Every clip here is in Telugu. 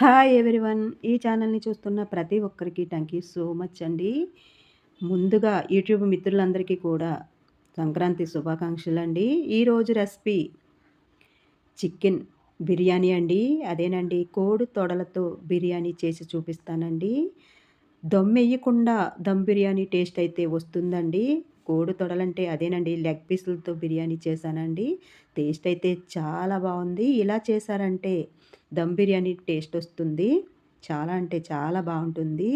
హాయ్ ఎవ్రీవన్ ఈ ఛానల్ని చూస్తున్న ప్రతి ఒక్కరికి థ్యాంక్ యూ సో మచ్ అండి. ముందుగా యూట్యూబ్ మిత్రులందరికీ కూడా సంక్రాంతి శుభాకాంక్షలు అండి. ఈరోజు రెసిపీ చికెన్ బిర్యానీ అండి. అదేనండి కోడి తొడలతో బిర్యానీ చేసి చూపిస్తానండి. దమ్ వేయకుండా దమ్ బిర్యానీ టేస్ట్ అయితే వస్తుందండి. కోడి తొడలంటే అదేనండి లెగ్ పీసులతో బిర్యానీ చేశానండి. టేస్ట్ అయితే చాలా బాగుంది. ఇలా చేశారంటే దమ్ బిర్యానీ టేస్ట్ వస్తుంది. చాలా అంటే చాలా బాగుంటుంది.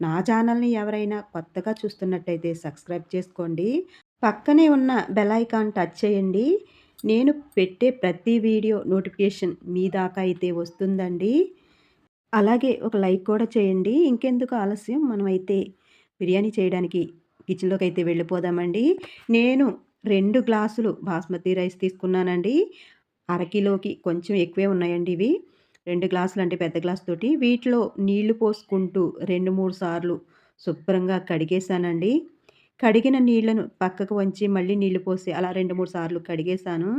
నా ఛానల్ని ఎవరైనా కొత్తగా చూస్తున్నట్టయితే సబ్స్క్రైబ్ చేసుకోండి. పక్కనే ఉన్న బెల్ ఐకాన్ టచ్ చేయండి. నేను పెట్టే ప్రతి వీడియో నోటిఫికేషన్ మీ దాకా అయితే వస్తుందండి. అలాగే ఒక లైక్ కూడా చేయండి. ఇంకెందుకు ఆలస్యం? మనమైతే బిర్యానీ చేయడానికి కిచెన్లోకి అయితే వెళ్ళిపోదామండి. నేను రెండు గ్లాసులు బాస్మతి రైస్ తీసుకున్నానండి. అరకిలోకి కొంచెం ఎక్కువే ఉన్నాయండి ఇవి. రెండు గ్లాసులు అంటే పెద్ద గ్లాస్ తోటి. వీటిలో నీళ్ళు పోసుకుంటూ రెండు మూడు సార్లు శుభ్రంగా కడిగేశానండి. కడిగిన నీళ్ళను పక్కకు వంచి మళ్ళీ నీళ్ళు పోసి అలా రెండు మూడు సార్లు కడిగేశాను.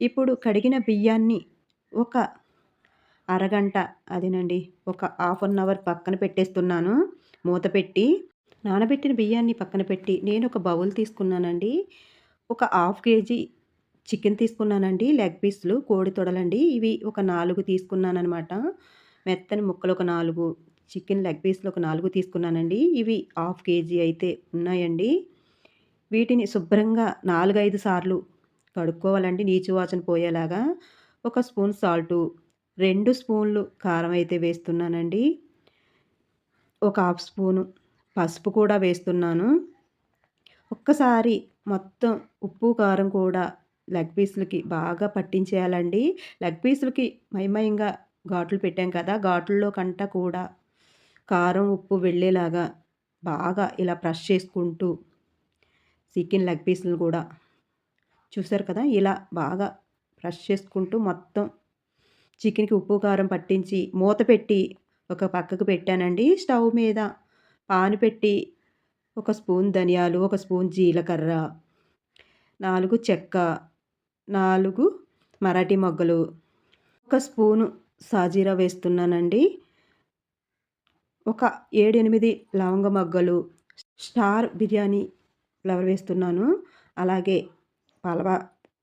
ఇప్పుడు కడిగిన బియ్యాన్ని ఒక అరగంట అదేనండి ఒక హాఫ్ అన్ అవర్ పక్కన పెట్టేస్తున్నాను. మూత పెట్టి నానబెట్టిన బియ్యాన్ని పక్కన పెట్టి నేను ఒక బౌల్ తీసుకున్నానండి. ఒక హాఫ్ కేజీ చికెన్ తీసుకున్నానండి. లెగ్ పీస్లు కోడి తొడలండి. ఇవి ఒక నాలుగు తీసుకున్నానమాట మెత్తని ముక్కలు ఒక నాలుగు చికెన్ లెగ్ పీస్లు ఒక నాలుగు తీసుకున్నానండి. ఇవి హాఫ్ కేజీ అయితే ఉన్నాయండి. వీటిని శుభ్రంగా నాలుగైదు సార్లు కడుక్కోవాలండి నీచు వాసన పోయేలాగా. ఒక స్పూన్ సాల్టు రెండు స్పూన్లు కారం అయితే వేస్తున్నానండి. ఒక హాఫ్ స్పూను పసుపు కూడా వేస్తున్నాను. ఒక్కసారి మొత్తం ఉప్పు కారం కూడా లెగ్ పీసులకి బాగా పట్టించేయాలండి. లెగ్ పీసులకి మయమయంగా ఘాట్లు పెట్టాం కదా ఘాట్లలో కంట కూడా కారం ఉప్పు వెళ్ళేలాగా బాగా ఇలా బ్రష్ చేసుకుంటూ చికెన్ లెగ్ పీసులు కూడా చూసారు కదా ఇలా బాగా బ్రష్ చేసుకుంటూ మొత్తం చికెన్కి ఉప్పు కారం పట్టించి మూత పెట్టి ఒక పక్కకు పెట్టానండి. స్టవ్ మీద పాను పెట్టి ఒక స్పూన్ ధనియాలు ఒక స్పూన్ జీలకర్ర నాలుగు చెక్క నాలుగు మరాఠీ మొగ్గలు ఒక స్పూను సాజీరా వేస్తున్నానండి. ఒక ఏడెనిమిది లవంగ మొగ్గలు స్టార్ బిర్యానీ ఫ్లవర్ వేస్తున్నాను. అలాగే పలవ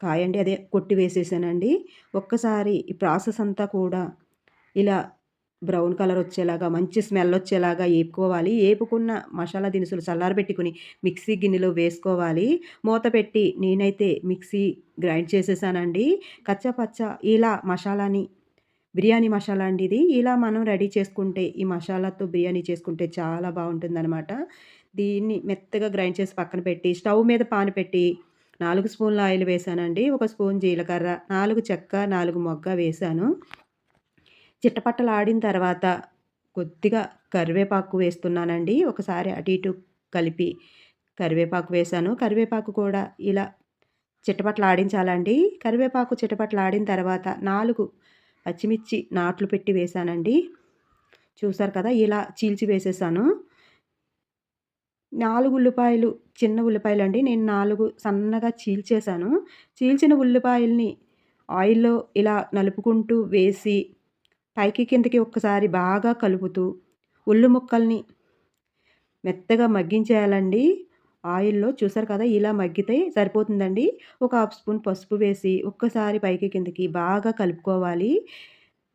కాయండి అదే కొట్టి వేసేసానండి. ఒక్కసారి ఈ ప్రాసెస్ అంతా కూడా ఇలా బ్రౌన్ కలర్ వచ్చేలాగా మంచి స్మెల్ వచ్చేలాగా వేపుకోవాలి వేపుకున్న మసాలా దినుసులు చల్లారబెట్టుకుని మిక్సీ గిన్నెలో వేసుకోవాలి. మూత పెట్టి నేనైతే మిక్సీ గ్రైండ్ చేసేసానండి. కచ్చపచ్చ ఇలా మసాలాని బిర్యానీ మసాలా అండి ఇది. ఇలా మనం రెడీ చేసుకుంటే ఈ మసాలాతో బిర్యానీ చేసుకుంటే చాలా బాగుంటుందన్నమాట. దీన్ని మెత్తగా గ్రైండ్ చేసి పక్కన పెట్టి స్టవ్ మీద పాను పెట్టి నాలుగు స్పూన్ల ఆయిల్ వేసానండి. ఒక స్పూన్ జీలకర్ర నాలుగు చెక్క నాలుగు మొగ్గ వేసాను. చిట్టపట్టలు ఆడిన తర్వాత కొద్దిగా కరివేపాకు వేస్తున్నానండి. ఒకసారి అటు ఇటు కలిపి కరివేపాకు వేసాను కరివేపాకు కూడా ఇలా చిట్టపట్లు ఆడించాలండి కరివేపాకు చిట్టపట్లు ఆడిన తర్వాత నాలుగు పచ్చిమిర్చి నాట్లు పెట్టి వేసానండి చూసారు కదా ఇలా చీల్చి వేసేసాను. నాలుగు ఉల్లిపాయలు చిన్న ఉల్లిపాయలు అండి నేను నాలుగు సన్నగా చీల్చేసాను చీల్చిన ఉల్లిపాయల్ని ఆయిల్లో ఇలా నలుపుకుంటూ వేసి పైకి కిందకి ఒక్కసారి బాగా కలుపుతూ ఉల్లి ముక్కల్ని మెత్తగా మగ్గించేయాలండి. ఆయిల్లో చూసారు కదా ఇలా మగ్గితే సరిపోతుందండి. ఒక హాఫ్ స్పూన్ పసుపు వేసి ఒక్కసారి పైకి కిందకి బాగా కలుపుకోవాలి.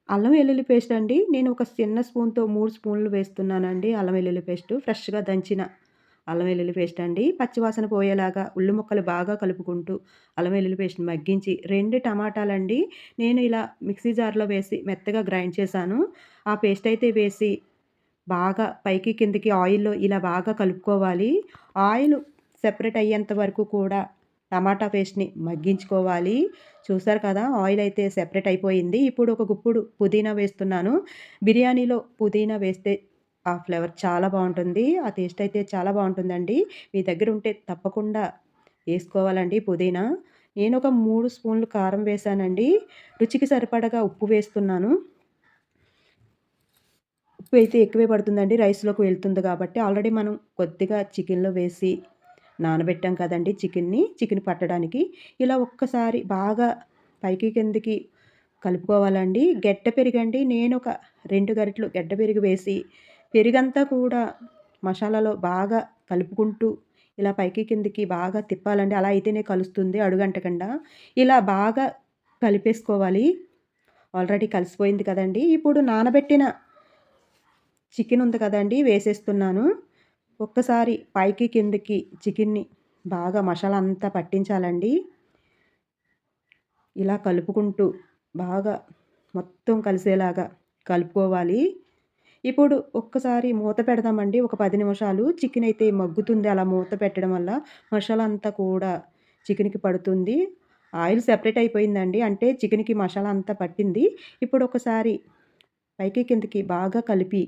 అల్లం వెల్లుల్లి పేస్ట్ అండి. నేను ఒక చిన్న స్పూన్తో మూడు స్పూన్లు వేస్తున్నానండి అల్లం వెల్లుల్లి పేస్ట్. ఫ్రెష్గా దంచిన అల్లం వెల్లుల్లి పేస్ట్ అండి. పచ్చివాసన పోయేలాగా ఉల్లి ముక్కలు బాగా కలుపుకుంటూ అల్లం వెల్లుల్లి పేస్ట్ మగ్గించి రెండు టమాటాలండి. నేను ఇలా మిక్సీ జార్లో వేసి మెత్తగా గ్రైండ్ చేశాను. ఆ పేస్ట్ అయితే వేసి బాగా పైకి కిందకి ఆయిల్లో ఇలా బాగా కలుపుకోవాలి. ఆయిల్ సెపరేట్ అయ్యేంత వరకు కూడా టమాటా పేస్ట్ని మగ్గించుకోవాలి. చూసారు కదా ఆయిల్ అయితే సెపరేట్ అయిపోయింది. ఇప్పుడు ఒక గుప్పుడు పుదీనా వేస్తున్నాను. బిర్యానీలో పుదీనా వేస్తే ఆ ఫ్లేవర్ చాలా బాగుంటుంది. ఆ టేస్ట్ అయితే చాలా బాగుంటుందండి. మీ దగ్గర ఉంటే తప్పకుండా వేసుకోవాలండి పుదీనా. నేను ఒక మూడు స్పూన్లు కారం వేసానండి. రుచికి సరిపడగా ఉప్పు వేస్తున్నాను. ఉప్పు అయితే ఎక్కువే పడుతుందండి. రైస్లోకి వెళ్తుంది కాబట్టి ఆల్రెడీ మనం కొద్దిగా చికెన్లో వేసి నానబెట్టాం కదండి చికెన్ని చికెన్ పట్టడానికి. ఇలా ఒక్కసారి బాగా పైకి కిందకి కలుపుకోవాలండి. గెడ్డ పెరుగండి. నేను ఒక రెండు గరిటెలు గడ్డ పెరుగు వేసి పెరుగంతా కూడా మసాలాలో బాగా కలుపుకుంటూ ఇలా పైకి కిందికి బాగా తిప్పాలండి. అలా అయితేనే కలుస్తుంది అడుగంటకుండా ఇలా బాగా కలిపేసుకోవాలి. ఆల్రెడీ కలిసిపోయింది కదండి. ఇప్పుడు నానబెట్టిన చికెన్ ఉంది కదండి వేసేస్తున్నాను. ఒక్కసారి పైకి కిందికి చికెన్ని బాగా మసాలా అంతా పట్టించాలండి. ఇలా కలుపుకుంటూ బాగా మొత్తం కలిసేలాగా కలుపుకోవాలి. ఇప్పుడు ఒక్కసారి మూత పెడదామండి. ఒక పది నిమిషాలు చికెన్ అయితే మగ్గుతుంది. అలా మూత పెట్టడం వల్ల మసాలా అంతా కూడా చికెన్కి పడుతుంది. ఆయిల్ సెపరేట్ అయిపోయిందండి. అంటే చికెన్కి మసాలా అంతా పట్టింది. ఇప్పుడు ఒకసారి పైకి కిందకి బాగా కలిపి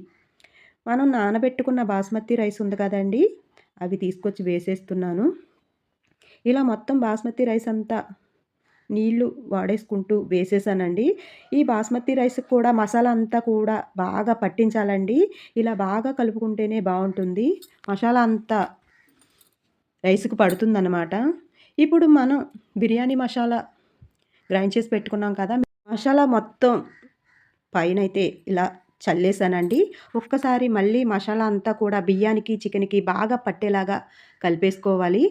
మనం నానబెట్టుకున్న బాస్మతి రైస్ ఉంది కదండి అవి తీసుకొచ్చి వేసేస్తున్నాను. ఇలా మొత్తం బాస్మతి రైస్ అంతా నీళ్ళు వాడేసుకుంటూ వేసేసానండి. ఈ బాస్మతి రైస్ కూడా మసాలా అంతా కూడా బాగా పట్టించాలండి. ఇలా బాగా కలుపుకుంటేనే బాగుంటుంది. మసాలా అంతా రైస్కి పడుతుందన్నమాట. ఇప్పుడు మనం బిర్యానీ మసాలా గ్రైండ్ చేసి పెట్టుకున్నాం కదా మసాలా మొత్తం పైన అయితే ఇలా చల్లేసానండి. ఒక్కసారి మళ్ళీ మసాలా అంతా కూడా బియ్యానికి చికెన్కి బాగా పట్టేలాగా కలిపేసుకోవాలి.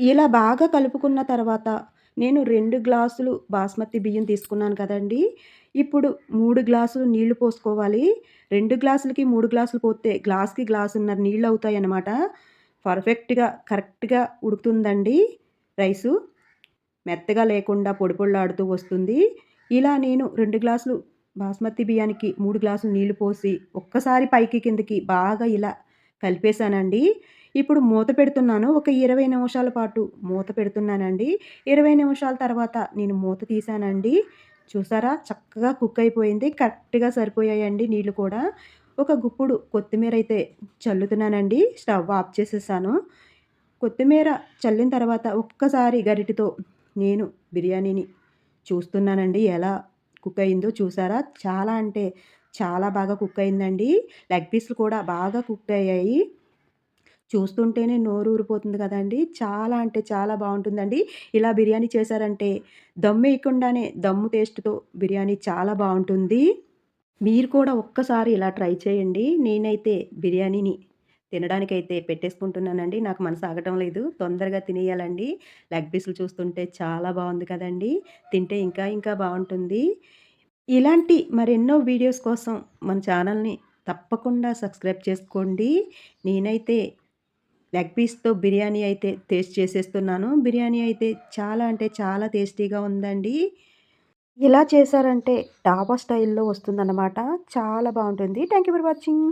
ఇలా బాగా కలుపుకున్న తర్వాత నేను రెండు గ్లాసులు బాస్మతి బియ్యం తీసుకున్నాను కదండి. ఇప్పుడు మూడు గ్లాసులు నీళ్ళు పోసుకోవాలి. రెండు గ్లాసులకి మూడు గ్లాసులు పోతే గ్లాస్కి గ్లాసున్నర నీళ్ళు అవుతాయి అన్నమాట పర్ఫెక్ట్గా కరెక్ట్గా ఉడుకుతుందండి రైసు. మెత్తగా లేకుండా పొడి వస్తుంది. ఇలా నేను రెండు గ్లాసులు బాస్మతి బియ్యానికి మూడు గ్లాసులు నీళ్ళు పోసి ఒక్కసారి పైకి కిందకి బాగా ఇలా కలిపేశానండి. ఇప్పుడు మూత పెడుతున్నాను. ఒక ఇరవై నిమిషాల పాటు మూత పెడుతున్నానండి. ఇరవై నిమిషాల తర్వాత నేను మూత తీసానండి చూసారా? చక్కగా కుక్ అయిపోయింది. కరెక్ట్గా సరిపోయాయండి నీళ్ళు కూడా. ఒక గుప్పుడు కొత్తిమీర అయితే చల్లుతున్నానండి. స్టవ్ ఆఫ్ చేసేసాను. కొత్తిమీర చల్లిన తర్వాత ఒక్కసారి గరిటితో నేను బిర్యానీని చూస్తున్నానండి. ఎలా కుక్ అయిందో చూసారా? చాలా అంటే చాలా బాగా కుక్ అయిందండి. లెగ్ పీస్లు కూడా బాగా కుక్ అయ్యాయి. చూస్తుంటేనే నోరు ఊరిపోతుంది కదండి. చాలా అంటే చాలా బాగుంటుందండి. ఇలా బిర్యానీ చేశారంటే దమ్ వేయకుండానే దమ్ము టేస్ట్తో బిర్యానీ చాలా బాగుంటుంది. మీరు కూడా ఒక్కసారి ఇలా ట్రై చేయండి. నేనైతే బిర్యానీని తినడానికైతే పెట్టేసుకుంటున్నానండి. నాకు మనసు ఆగటం లేదు. తొందరగా తినేయాలండి. లెగ్ పీసులు చూస్తుంటే చాలా బాగుంది కదండి. తింటే ఇంకా ఇంకా బాగుంటుంది. ఇలాంటి మరెన్నో వీడియోస్ కోసం మన ఛానల్ని తప్పకుండా సబ్స్క్రైబ్ చేసుకోండి. నేనైతే లెగ్ పీస్తో బిర్యానీ అయితే టేస్ట్ చేసేస్తున్నాను. బిర్యానీ అయితే చాలా అంటే చాలా టేస్టీగా ఉందండి. ఇలా చేశారంటే డాబా స్టైల్లో వస్తుందన్నమాట. చాలా బాగుంటుంది. Thank you for watching.